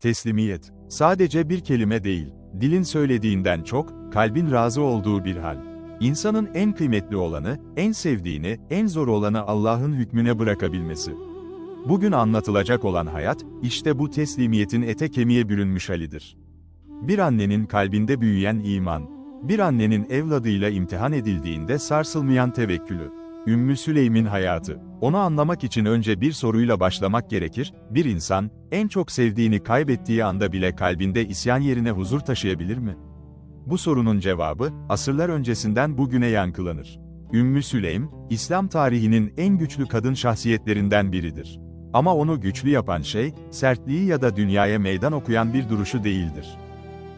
Teslimiyet, sadece bir kelime değil, dilin söylediğinden çok, kalbin razı olduğu bir hal. İnsanın en kıymetli olanı, en sevdiğini, en zor olanı Allah'ın hükmüne bırakabilmesi. Bugün anlatılacak olan hayat, işte bu teslimiyetin ete kemiğe bürünmüş halidir. Bir annenin kalbinde büyüyen iman, bir annenin evladıyla imtihan edildiğinde sarsılmayan tevekkülü. Ümmü Süleym'in hayatı. Onu anlamak için önce bir soruyla başlamak gerekir, bir insan, en çok sevdiğini kaybettiği anda bile kalbinde isyan yerine huzur taşıyabilir mi? Bu sorunun cevabı, asırlar öncesinden bugüne yankılanır. Ümmü Süleym, İslam tarihinin en güçlü kadın şahsiyetlerinden biridir. Ama onu güçlü yapan şey, sertliği ya da dünyaya meydan okuyan bir duruşu değildir.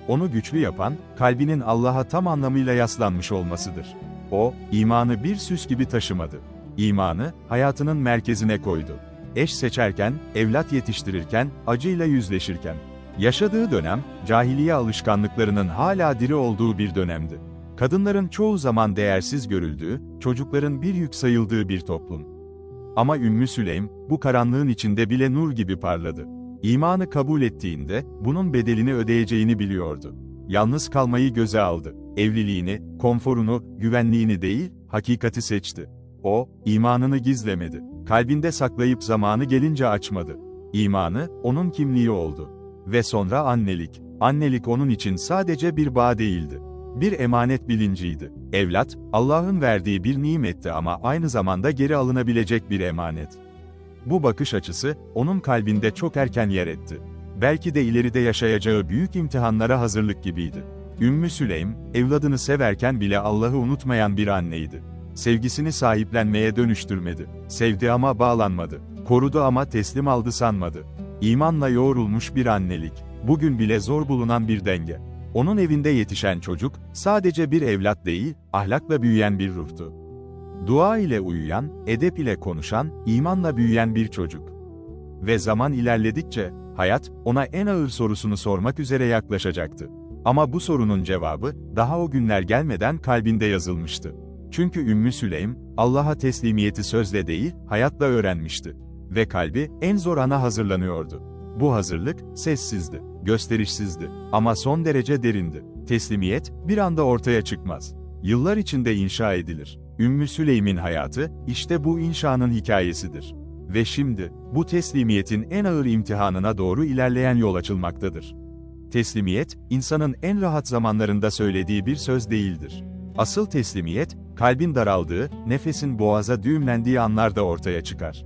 Onu güçlü yapan, kalbinin Allah'a tam anlamıyla yaslanmış olmasıdır. O, imanı bir süs gibi taşımadı. İmanı, hayatının merkezine koydu. Eş seçerken, evlat yetiştirirken, acıyla yüzleşirken. Yaşadığı dönem, cahiliye alışkanlıklarının hala diri olduğu bir dönemdi. Kadınların çoğu zaman değersiz görüldüğü, çocukların bir yük sayıldığı bir toplum. Ama Ümmü Süleym, bu karanlığın içinde bile nur gibi parladı. İmanı kabul ettiğinde, bunun bedelini ödeyeceğini biliyordu. Yalnız kalmayı göze aldı. Evliliğini, konforunu, güvenliğini değil, hakikati seçti. O, imanını gizlemedi. Kalbinde saklayıp zamanı gelince açmadı. İmanı, onun kimliği oldu. Ve sonra annelik. Annelik onun için sadece bir bağ değildi. Bir emanet bilinciydi. Evlat, Allah'ın verdiği bir nimetti ama aynı zamanda geri alınabilecek bir emanet. Bu bakış açısı, onun kalbinde çok erken yer etti. Belki de ileride yaşayacağı büyük imtihanlara hazırlık gibiydi. Ümmü Süleym, evladını severken bile Allah'ı unutmayan bir anneydi. Sevgisini sahiplenmeye dönüştürmedi. Sevdi ama bağlanmadı. Korudu ama teslim aldı sanmadı. İmanla yoğrulmuş bir annelik. Bugün bile zor bulunan bir denge. Onun evinde yetişen çocuk, sadece bir evlat değil, ahlakla büyüyen bir ruhtu. Dua ile uyuyan, edep ile konuşan, imanla büyüyen bir çocuk. Ve zaman ilerledikçe, hayat, ona en ağır sorusunu sormak üzere yaklaşacaktı. Ama bu sorunun cevabı, daha o günler gelmeden kalbinde yazılmıştı. Çünkü Ümmü Süleym, Allah'a teslimiyeti sözle değil, hayatla öğrenmişti. Ve kalbi, en zor ana hazırlanıyordu. Bu hazırlık, sessizdi, gösterişsizdi, ama son derece derindi. Teslimiyet, bir anda ortaya çıkmaz. Yıllar içinde inşa edilir. Ümmü Süleym'in hayatı, işte bu inşanın hikayesidir. Ve şimdi, bu teslimiyetin en ağır imtihanına doğru ilerleyen yol açılmaktadır. Teslimiyet, insanın en rahat zamanlarında söylediği bir söz değildir. Asıl teslimiyet, kalbin daraldığı, nefesin boğaza düğümlendiği anlarda ortaya çıkar.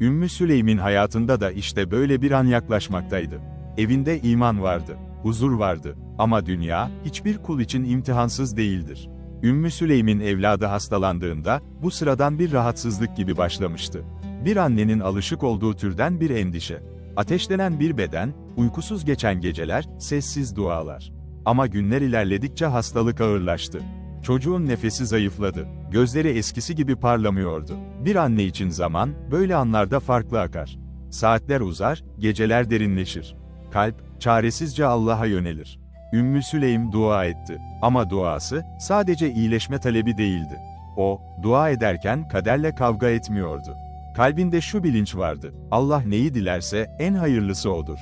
Ümmü Süleym'in hayatında da işte böyle bir an yaklaşmaktaydı. Evinde iman vardı, huzur vardı ama dünya, hiçbir kul için imtihansız değildir. Ümmü Süleym'in evladı hastalandığında, bu sıradan bir rahatsızlık gibi başlamıştı. Bir annenin alışık olduğu türden bir endişe. Ateşlenen bir beden, uykusuz geçen geceler, sessiz dualar. Ama günler ilerledikçe hastalık ağırlaştı. Çocuğun nefesi zayıfladı. Gözleri eskisi gibi parlamıyordu. Bir anne için zaman, böyle anlarda farklı akar. Saatler uzar, geceler derinleşir. Kalp, çaresizce Allah'a yönelir. Ümmü Süleym dua etti. Ama duası, sadece iyileşme talebi değildi. O, dua ederken kaderle kavga etmiyordu. Kalbinde şu bilinç vardı, Allah neyi dilerse, en hayırlısı odur.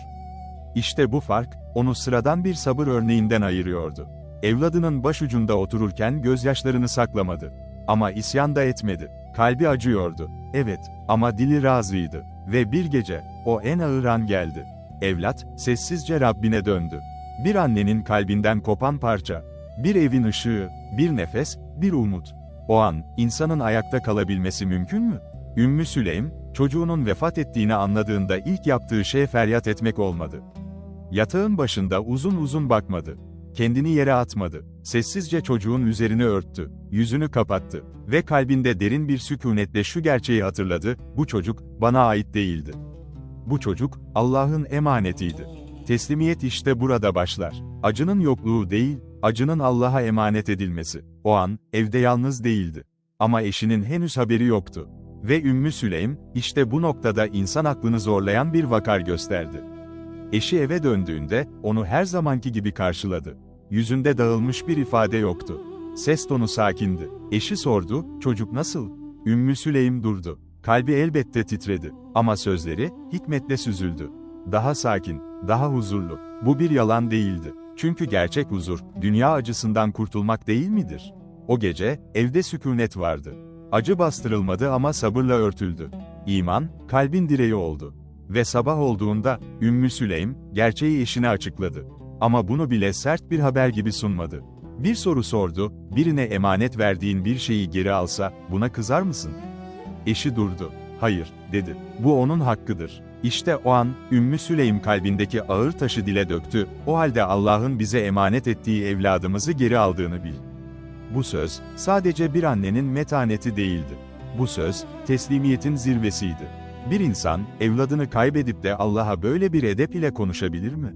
İşte bu fark, onu sıradan bir sabır örneğinden ayırıyordu. Evladının başucunda otururken gözyaşlarını saklamadı. Ama isyan da etmedi. Kalbi acıyordu. Evet, ama dili razıydı. Ve bir gece, o en ağır an geldi. Evlat, sessizce Rabbine döndü. Bir annenin kalbinden kopan parça. Bir evin ışığı, bir nefes, bir umut. O an, insanın ayakta kalabilmesi mümkün mü? Ümmü Süleym, çocuğunun vefat ettiğini anladığında ilk yaptığı şey feryat etmek olmadı. Yatağın başında uzun uzun bakmadı. Kendini yere atmadı. Sessizce çocuğun üzerini örttü. Yüzünü kapattı. Ve kalbinde derin bir sükunetle şu gerçeği hatırladı, bu çocuk, bana ait değildi. Bu çocuk, Allah'ın emanetiydi. Teslimiyet işte burada başlar. Acının yokluğu değil, acının Allah'a emanet edilmesi. O an, evde yalnız değildi. Ama eşinin henüz haberi yoktu. Ve Ümmü Süleym, işte bu noktada insan aklını zorlayan bir vakar gösterdi. Eşi eve döndüğünde, onu her zamanki gibi karşıladı. Yüzünde dağılmış bir ifade yoktu. Ses tonu sakindi. Eşi sordu, çocuk nasıl? Ümmü Süleym durdu. Kalbi elbette titredi. Ama sözleri, hikmetle süzüldü. daha sakin, daha huzurlu. Bu bir yalan değildi. Çünkü gerçek huzur, dünya acısından kurtulmak değil midir? O gece, evde sükunet vardı. Acı bastırılmadı ama sabırla örtüldü. İman, kalbin direği oldu. Ve sabah olduğunda, Ümmü Süleym, gerçeği eşine açıkladı. Ama bunu bile sert bir haber gibi sunmadı. Bir soru sordu, birine emanet verdiğin bir şeyi geri alsa, buna kızar mısın? Eşi durdu. Hayır, dedi. Bu onun hakkıdır. İşte o an, Ümmü Süleym kalbindeki ağır taşı dile döktü, o halde Allah'ın bize emanet ettiği evladımızı geri aldığını bil. Bu söz, sadece bir annenin metaneti değildi. Bu söz, teslimiyetin zirvesiydi. Bir insan, evladını kaybedip de Allah'a böyle bir edep ile konuşabilir mi?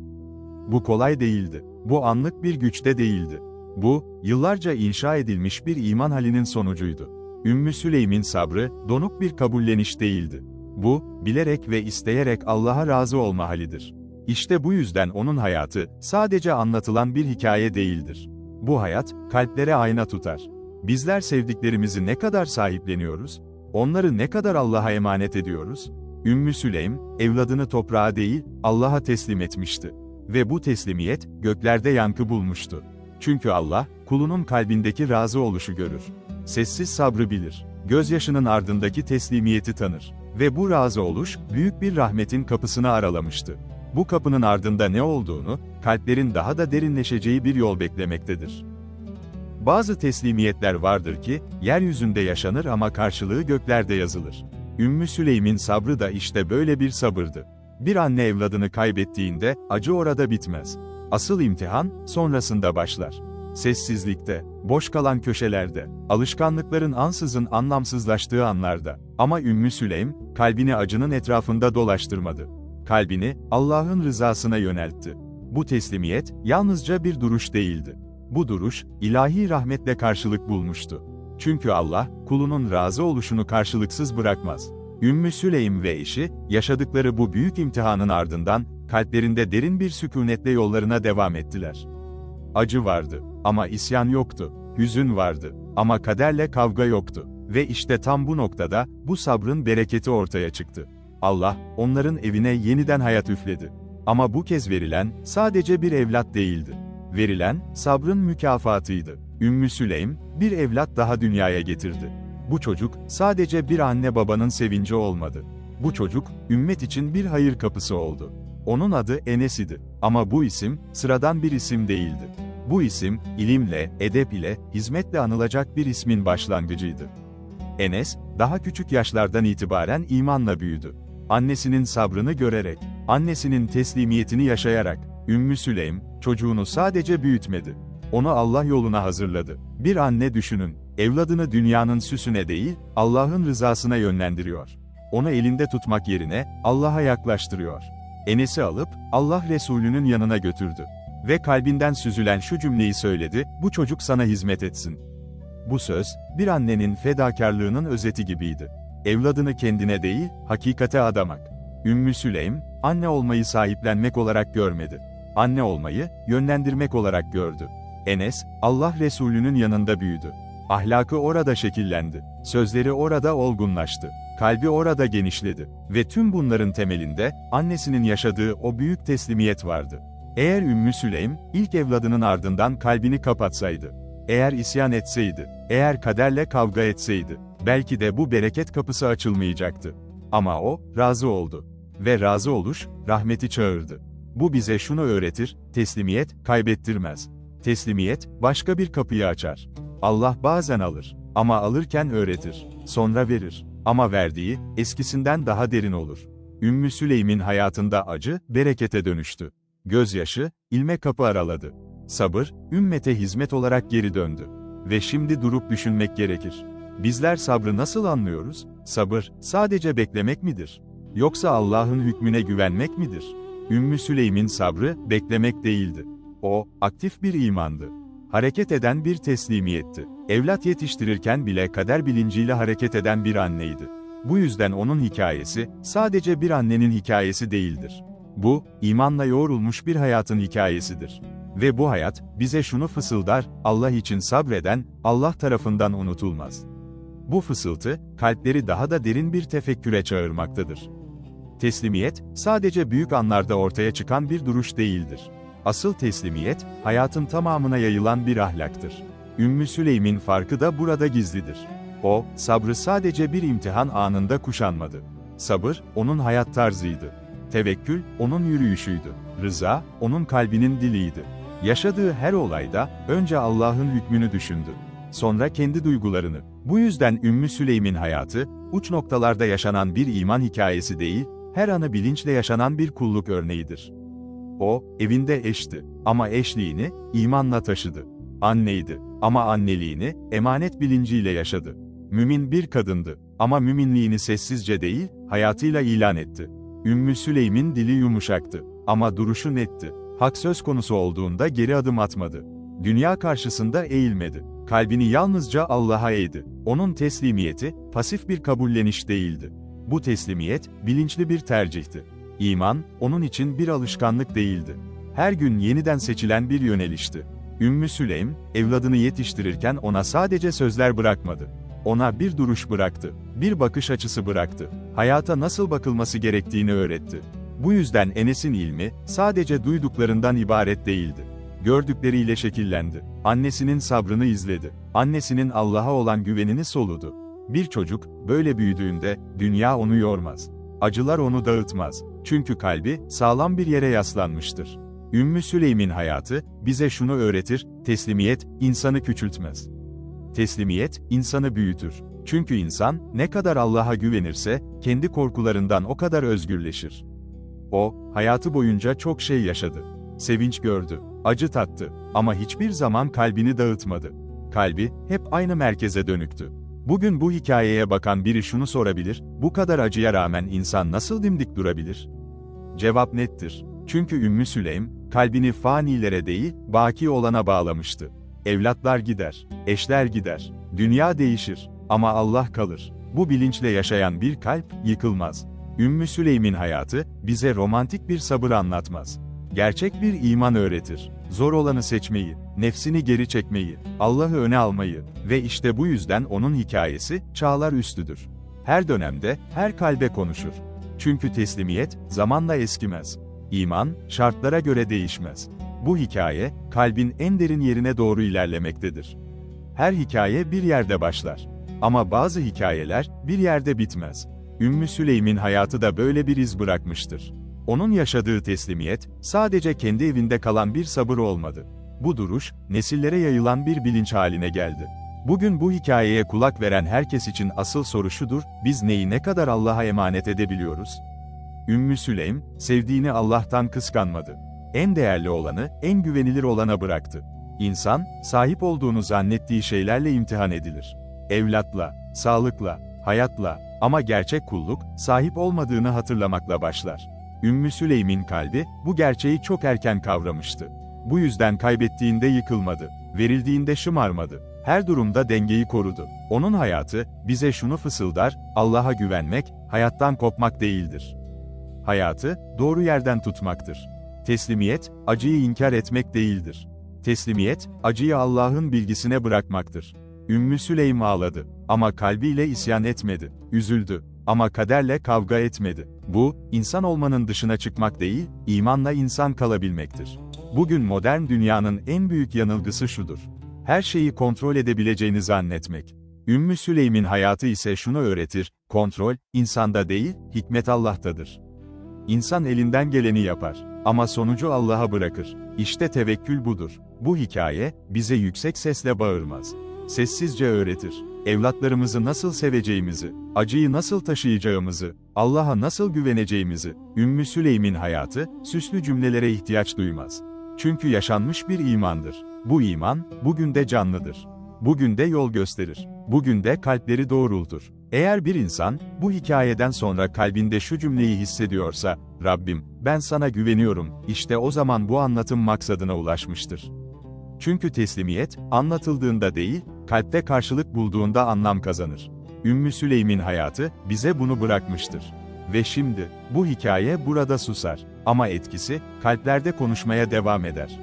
Bu kolay değildi. Bu anlık bir güçte değildi. Bu, yıllarca inşa edilmiş bir iman halinin sonucuydu. Ümmü Süleym'in sabrı, donuk bir kabulleniş değildi. Bu, bilerek ve isteyerek Allah'a razı olma halidir. İşte bu yüzden onun hayatı, sadece anlatılan bir hikaye değildir. Bu hayat, kalplere ayna tutar. Bizler sevdiklerimizi ne kadar sahipleniyoruz? Onları ne kadar Allah'a emanet ediyoruz? Ümmü Süleym, evladını toprağa değil, Allah'a teslim etmişti. Ve bu teslimiyet, göklerde yankı bulmuştu. Çünkü Allah, kulunun kalbindeki razı oluşu görür. Sessiz sabrı bilir. Gözyaşının ardındaki teslimiyeti tanır. Ve bu razı oluş, büyük bir rahmetin kapısını aralamıştı. Bu kapının ardında ne olduğunu, kalplerin daha da derinleşeceği bir yol beklemektedir. Bazı teslimiyetler vardır ki, yeryüzünde yaşanır ama karşılığı göklerde yazılır. Ümmü Süleym'in sabrı da işte böyle bir sabırdı. Bir anne evladını kaybettiğinde, acı orada bitmez. Asıl imtihan, sonrasında başlar. Sessizlikte, boş kalan köşelerde, alışkanlıkların ansızın anlamsızlaştığı anlarda. Ama Ümmü Süleym, kalbini acının etrafında dolaştırmadı. Kalbini, Allah'ın rızasına yöneltti. Bu teslimiyet, yalnızca bir duruş değildi. Bu duruş, ilahi rahmetle karşılık bulmuştu. Çünkü Allah, kulunun razı oluşunu karşılıksız bırakmaz. Ümmü Süleym ve eşi, yaşadıkları bu büyük imtihanın ardından, kalplerinde derin bir sükunetle yollarına devam ettiler. Acı vardı, ama isyan yoktu. Hüzün vardı, ama kaderle kavga yoktu. Ve işte tam bu noktada, bu sabrın bereketi ortaya çıktı. Allah, onların evine yeniden hayat üfledi. Ama bu kez verilen, sadece bir evlat değildi. Verilen, sabrın mükafatıydı. Ümmü Süleym, bir evlat daha dünyaya getirdi. Bu çocuk, sadece bir anne babanın sevinci olmadı. Bu çocuk, ümmet için bir hayır kapısı oldu. Onun adı Enes idi. Ama bu isim, sıradan bir isim değildi. Bu isim, ilimle, edep ile, hizmetle anılacak bir ismin başlangıcıydı. Enes, daha küçük yaşlardan itibaren imanla büyüdü. Annesinin sabrını görerek, annesinin teslimiyetini yaşayarak, Ümmü Süleym, çocuğunu sadece büyütmedi. Onu Allah yoluna hazırladı. Bir anne düşünün, evladını dünyanın süsüne değil, Allah'ın rızasına yönlendiriyor. Onu elinde tutmak yerine, Allah'a yaklaştırıyor. Enes'i alıp, Allah Resulü'nün yanına götürdü. Ve kalbinden süzülen şu cümleyi söyledi, bu çocuk sana hizmet etsin. Bu söz, bir annenin fedakarlığının özeti gibiydi. Evladını kendine değil, hakikate adamak. Ümmü Süleym, anne olmayı sahiplenmek olarak görmedi. Anne olmayı, yönlendirmek olarak gördü. Enes, Allah Resulü'nün yanında büyüdü. Ahlakı orada şekillendi. Sözleri orada olgunlaştı. Kalbi orada genişledi. Ve tüm bunların temelinde, annesinin yaşadığı o büyük teslimiyet vardı. Eğer Ümmü Süleym, ilk evladının ardından kalbini kapatsaydı, eğer isyan etseydi, eğer kaderle kavga etseydi, belki de bu bereket kapısı açılmayacaktı. Ama o, razı oldu. Ve razı oluş, rahmeti çağırdı. Bu bize şunu öğretir, teslimiyet, kaybettirmez. Teslimiyet, başka bir kapıyı açar. Allah bazen alır. Ama alırken öğretir. Sonra verir. Ama verdiği, eskisinden daha derin olur. Ümmü Süleym'in hayatında acı, berekete dönüştü. Gözyaşı, ilme kapı araladı. Sabır, ümmete hizmet olarak geri döndü. Ve şimdi durup düşünmek gerekir. Bizler sabrı nasıl anlıyoruz? Sabır, sadece beklemek midir? Yoksa Allah'ın hükmüne güvenmek midir? Ümmü Süleym'in sabrı, beklemek değildi. O, aktif bir imandı. Hareket eden bir teslimiyetti. Evlat yetiştirirken bile kader bilinciyle hareket eden bir anneydi. Bu yüzden onun hikayesi, sadece bir annenin hikayesi değildir. Bu, imanla yoğrulmuş bir hayatın hikayesidir. Ve bu hayat, bize şunu fısıldar, Allah için sabreden, Allah tarafından unutulmaz. Bu fısıltı, kalpleri daha da derin bir tefekküre çağırmaktadır. Teslimiyet, sadece büyük anlarda ortaya çıkan bir duruş değildir. Asıl teslimiyet, hayatın tamamına yayılan bir ahlaktır. Ümmü Süleym'in farkı da burada gizlidir. O, sabrı sadece bir imtihan anında kuşanmadı. Sabır, onun hayat tarzıydı. Tevekkül, onun yürüyüşüydü. Rıza, onun kalbinin diliydi. Yaşadığı her olayda, önce Allah'ın hükmünü düşündü. Sonra kendi duygularını. Bu yüzden Ümmü Süleym'in hayatı, uç noktalarda yaşanan bir iman hikayesi değil, her anı bilinçle yaşanan bir kulluk örneğidir. O, evinde eşti ama eşliğini imanla taşıdı. Anneydi ama anneliğini emanet bilinciyle yaşadı. Mümin bir kadındı ama müminliğini sessizce değil, hayatıyla ilan etti. Ümmü Süleym'in dili yumuşaktı ama duruşu netti. Hak söz konusu olduğunda geri adım atmadı. Dünya karşısında eğilmedi. Kalbini yalnızca Allah'a eğdi. Onun teslimiyeti, pasif bir kabulleniş değildi. Bu teslimiyet, bilinçli bir tercihti. İman, onun için bir alışkanlık değildi. Her gün yeniden seçilen bir yönelişti. Ümmü Süleym, evladını yetiştirirken ona sadece sözler bırakmadı. Ona bir duruş bıraktı, bir bakış açısı bıraktı. Hayata nasıl bakılması gerektiğini öğretti. Bu yüzden Enes'in ilmi, sadece duyduklarından ibaret değildi. Gördükleriyle şekillendi. Annesinin sabrını izledi. Annesinin Allah'a olan güvenini soludu. Bir çocuk, böyle büyüdüğünde, dünya onu yormaz. Acılar onu dağıtmaz. Çünkü kalbi, sağlam bir yere yaslanmıştır. Ümmü Süleym'in hayatı, bize şunu öğretir, teslimiyet, insanı küçültmez. Teslimiyet, insanı büyütür. Çünkü insan, ne kadar Allah'a güvenirse, kendi korkularından o kadar özgürleşir. O, hayatı boyunca çok şey yaşadı. Sevinç gördü, acı tattı ama hiçbir zaman kalbini dağıtmadı. Kalbi, hep aynı merkeze dönüktü. Bugün bu hikayeye bakan biri şunu sorabilir, bu kadar acıya rağmen insan nasıl dimdik durabilir? Cevap nettir. Çünkü Ümmü Süleym, kalbini fanilere değil, baki olana bağlamıştı. Evlatlar gider, eşler gider, dünya değişir ama Allah kalır. Bu bilinçle yaşayan bir kalp, yıkılmaz. Ümmü Süleym'in hayatı, bize romantik bir sabır anlatmaz. Gerçek bir iman öğretir. Zor olanı seçmeyi, nefsini geri çekmeyi, Allah'ı öne almayı ve işte bu yüzden onun hikayesi, çağlar üstüdür. Her dönemde, her kalbe konuşur. Çünkü teslimiyet, zamanla eskimez. İman, şartlara göre değişmez. Bu hikaye, kalbin en derin yerine doğru ilerlemektedir. Her hikaye bir yerde başlar. Ama bazı hikayeler, bir yerde bitmez. Ümmü Süleym'in hayatı da böyle bir iz bırakmıştır. Onun yaşadığı teslimiyet, sadece kendi evinde kalan bir sabır olmadı. Bu duruş, nesillere yayılan bir bilinç haline geldi. Bugün bu hikayeye kulak veren herkes için asıl soru şudur, biz neyi ne kadar Allah'a emanet edebiliyoruz? Ümmü Süleym, sevdiğini Allah'tan kıskanmadı. En değerli olanı, en güvenilir olana bıraktı. İnsan, sahip olduğunu zannettiği şeylerle imtihan edilir. Evlatla, sağlıkla, hayatla ama gerçek kulluk, sahip olmadığını hatırlamakla başlar. Ümmü Süleym'in kalbi, bu gerçeği çok erken kavramıştı. Bu yüzden kaybettiğinde yıkılmadı, verildiğinde şımarmadı. Her durumda dengeyi korudu. Onun hayatı, bize şunu fısıldar, Allah'a güvenmek, hayattan kopmak değildir. Hayatı, doğru yerden tutmaktır. Teslimiyet, acıyı inkar etmek değildir. Teslimiyet, acıyı Allah'ın bilgisine bırakmaktır. Ümmü Süleym ağladı. Ama kalbiyle isyan etmedi. Üzüldü. Ama kaderle kavga etmedi. Bu, insan olmanın dışına çıkmak değil, imanla insan kalabilmektir. Bugün modern dünyanın en büyük yanılgısı şudur. Her şeyi kontrol edebileceğini zannetmek. Ümmü Süleym'in hayatı ise şunu öğretir, kontrol, insanda değil, hikmet Allah'tadır. İnsan elinden geleni yapar. Ama sonucu Allah'a bırakır. İşte tevekkül budur. Bu hikaye, bize yüksek sesle bağırmaz. Sessizce öğretir. Evlatlarımızı nasıl seveceğimizi, acıyı nasıl taşıyacağımızı, Allah'a nasıl güveneceğimizi, Ümmü Süleym'in hayatı, süslü cümlelere ihtiyaç duymaz. Çünkü yaşanmış bir imandır. Bu iman, bugün de canlıdır. Bugün de yol gösterir. Bugün de kalpleri doğrultur. Eğer bir insan, bu hikayeden sonra kalbinde şu cümleyi hissediyorsa, Rabbim, ben sana güveniyorum, işte o zaman bu anlatım maksadına ulaşmıştır. Çünkü teslimiyet, anlatıldığında değil, kalpte karşılık bulduğunda anlam kazanır. Ümmü Süleym'in hayatı, bize bunu bırakmıştır. Ve şimdi, bu hikaye burada susar. Ama etkisi, kalplerde konuşmaya devam eder.